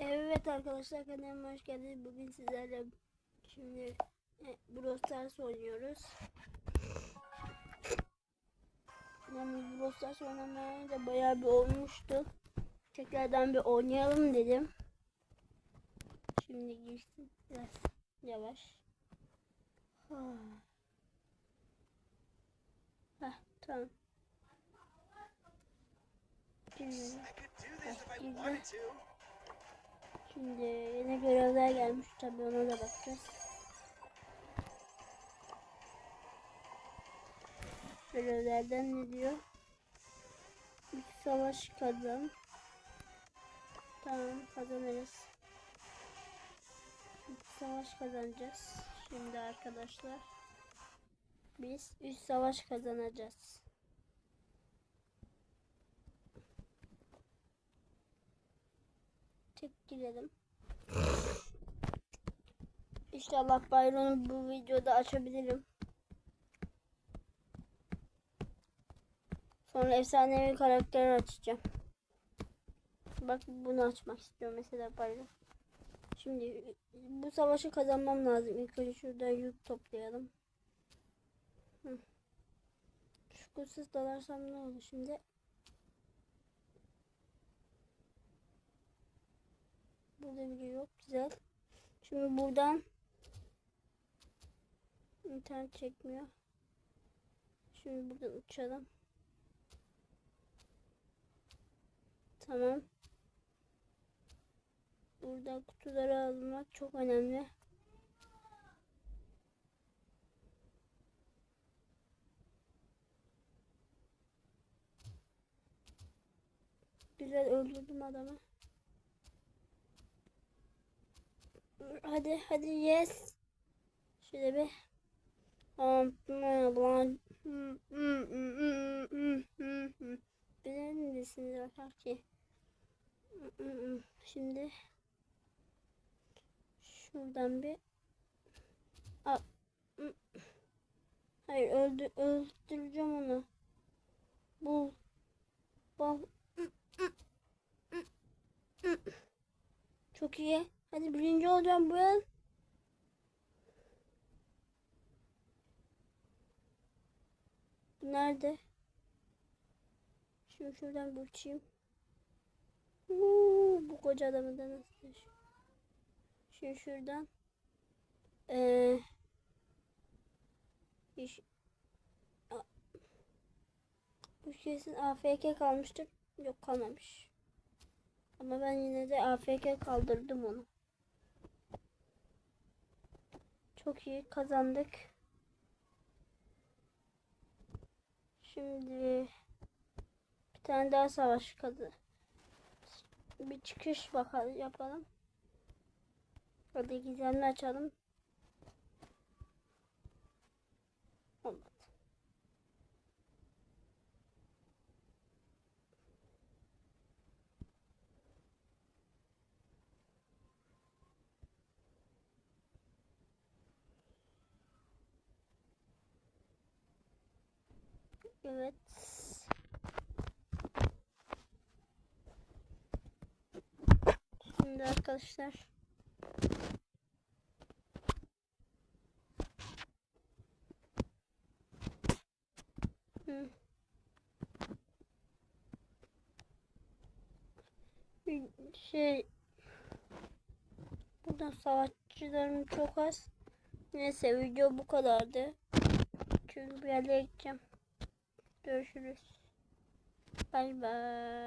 Evet arkadaşlar kanalıma hoş geldiniz. Bugün sizlerle şimdi e, Brawl Stars oynuyoruz. Yani Brawl Stars oynamaya da bayağı bir olmuştu. Tekrardan bir oynayalım dedim. Şimdi girsin biraz yavaş. Ha. Heh, tamam. Şimdi, could şimdi yeni görevler gelmiş tabii ona da bakacağız. Görevlerden ne diyor? Bir savaş kazan. Tamam kazanırız. Bir savaş kazanacağız. Şimdi arkadaşlar. Biz 3 savaş kazanacağız. Tek girelim. İnşallah Byron'u bu videoda açabilirim. Sonra efsanevi karakter açacağım. Bak bunu açmak istiyorum mesela Byron. Şimdi bu savaşı kazanmam lazım. İlk önce şuradan yük toplayalım. Hı. Şu kutsuz dalarsam ne olur şimdi? Burada biri yok. Güzel. Şimdi buradan internet çekmiyor. Şimdi buradan uçalım. Tamam. Burada kutuları almak çok önemli. Güzel öldürdüm adamı. Hadi hadi yes. Şöyle bir. Bilir misiniz bakar ki? Şimdi şuradan bir Hayır öldü öldüreceğim onu. Bul. Bul. Çok iyi. Hadi birinci olacağım bu yıl. Nerede? Şimdi şuradan uçayım. Bu koca adamı da nasıl? Şimdi şuradan. Ee, iş, bu kesin AFK kalmıştır. Yok kalmamış. Ama ben yine de AFK kaldırdım onu. Çok iyi kazandık. Şimdi bir tane daha savaş kazı. Bir çıkış bakalım yapalım. Hadi gizemli açalım. Evet. Şimdi arkadaşlar Hı. Şey burada savaşçılarım çok az. Neyse video bu kadardı. Çünkü bir yerlere gideceğim. Görüşürüz. Bay bay.